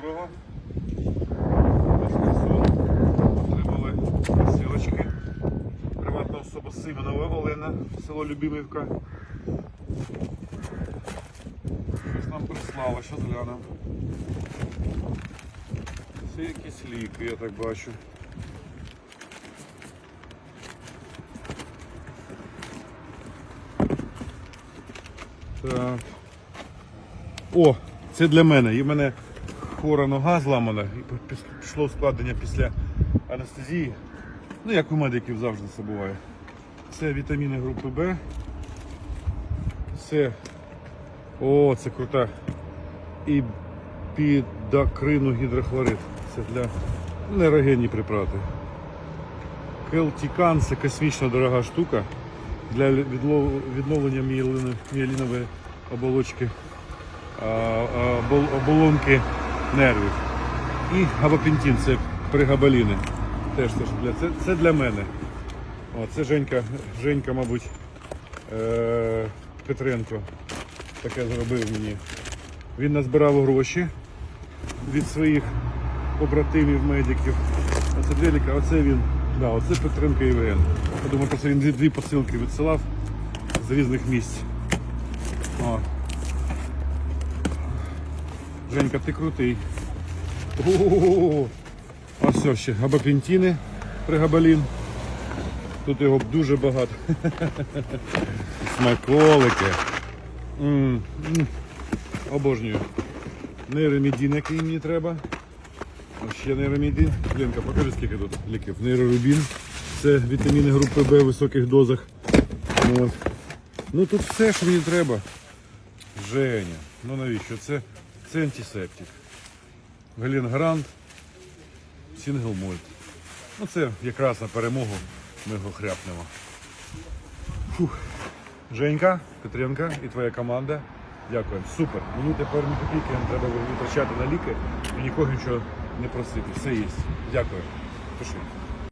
доброго. Отримали посилочки. Приватна особа Симонова Олена, село Любимівка. Щось нам прислала, що глянемо. Це якісь ліки, я так бачу. Так. О, це для мене. І в мене хвора нога зламана, і пішло ускладнення після анестезії. Ну, як у медиків завжди це буває. Це вітаміни групи Б. Це. О, це крута. І підакрину гідрохлорид. Це для нейрогенні препарати. Келтікан це космічно дорога штука для відновлення мієлінової оболочки оболонки нервів. І габапентин це пригабаліни. Теж теж для це, це для мене. О, це Женька, Женька, мабуть, е, Петренко таке зробив мені. Він назбирав гроші від своїх побратимів, медиків. Оце Деліка, оце він. Да, оце Петренко Євген. Я думаю, просто він дві посилки відсилав з різних місць. О. Женька, ти крутий. О, А все ще габапентіни, пригабалін. Тут його дуже багато. Смаколики. М, м. Обожнюю. Нейромедін, який мені треба. А Ще нейромедін. Ленка, покажи, скільки тут ліків. Нейрорубін. Це вітаміни групи Б в високих дозах. От. Ну тут все, що мені треба. Женя, ну навіщо? Це, це антисептик. Галінгрант, Сінгелмольт. Ну це якраз на перемогу ми його хряпнемо. Фух. Женька, Петренка і твоя команда. Дякую. Супер. Мені тепер ні копійки не треба витрачати на ліки і нікого нічого не просити. Все є. Дякую. Пиши.